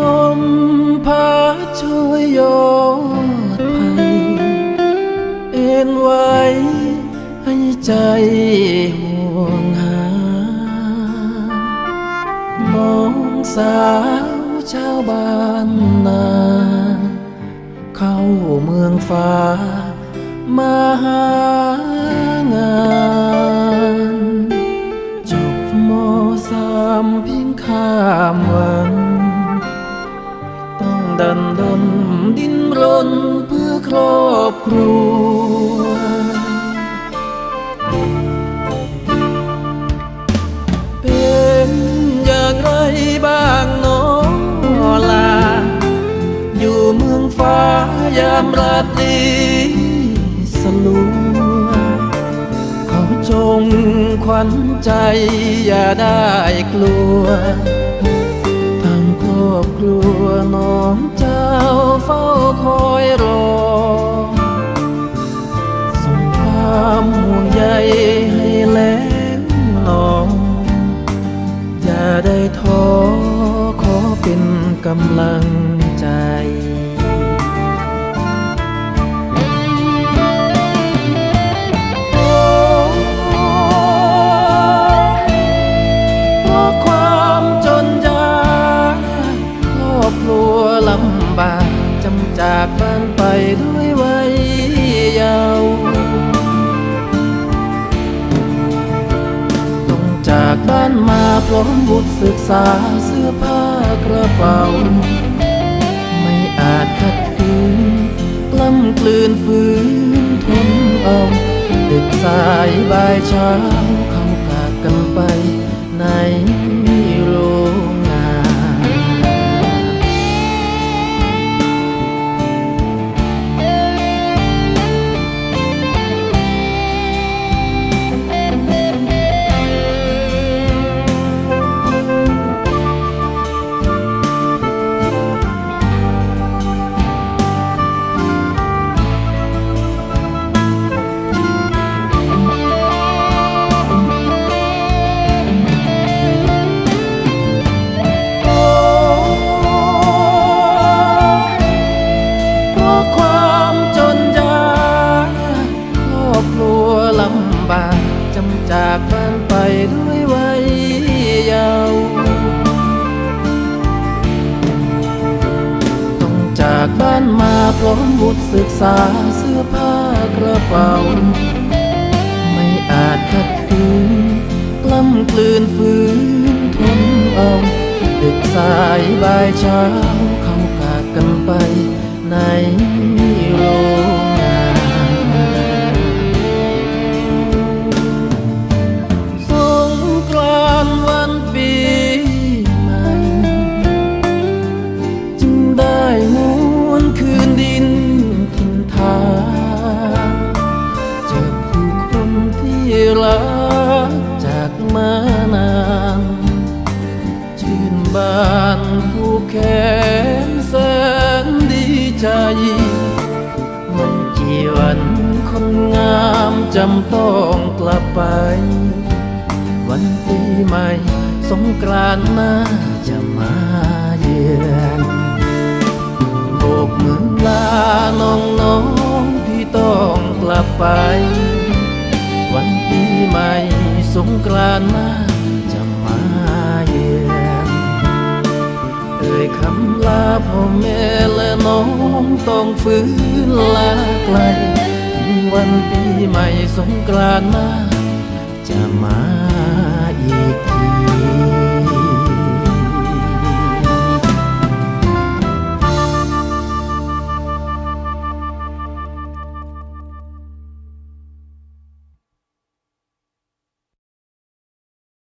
ลมพาช่วยยอดภัยเอ็นไว้ให้ใจห่วงหามองสาวชาวบ้านนา เข้าเมืองฟ้ามาหางานจบมสามเพียงข้ามวัน ดันดนดิ้นรนเพื่อครอบครัว เป็นอย่างไรบ้างน้องลา อยู่เมืองฟ้ายามราตรีสลัวเขาจงขวัญใจอย่าได้กลัว อยรอส่งความห่วงใยให้แล้วน้อง อย่าได้ท้อขอเป็นกำลังใจ ด้วยวัยเยาว์ต้องจากบ้านมาพร้อมบุตรศึกษาเสื้อผ้ากระเป๋า ไม่อาจขัดขืนกล้ำกลืนฝืนทนเอาดึกสายบ่ายเช้าเขาพากันไปใน มาพร้อมบุตรศึกษาเสื้อผ้ากระเป๋า ไม่อาจขัดขืนกล้ำกลืนฝืนทนเอาดึกสายบ่ายเช้าเขาพากันไป ในโรงานผู้แขนแสนดีใจมันกี่วันคนงามจำต้องกลับไป วันปีใหม่สงกรานต์น่าจะมาเยือนโบกมือลาน้องน้องๆที่ต้องกลับไป วันปีใหม่สงกรานต์น่า พ่อแม่และน้องต้องฟื้นลาไกล วันปีใหม่สงกรานต์น่าจะมาอีก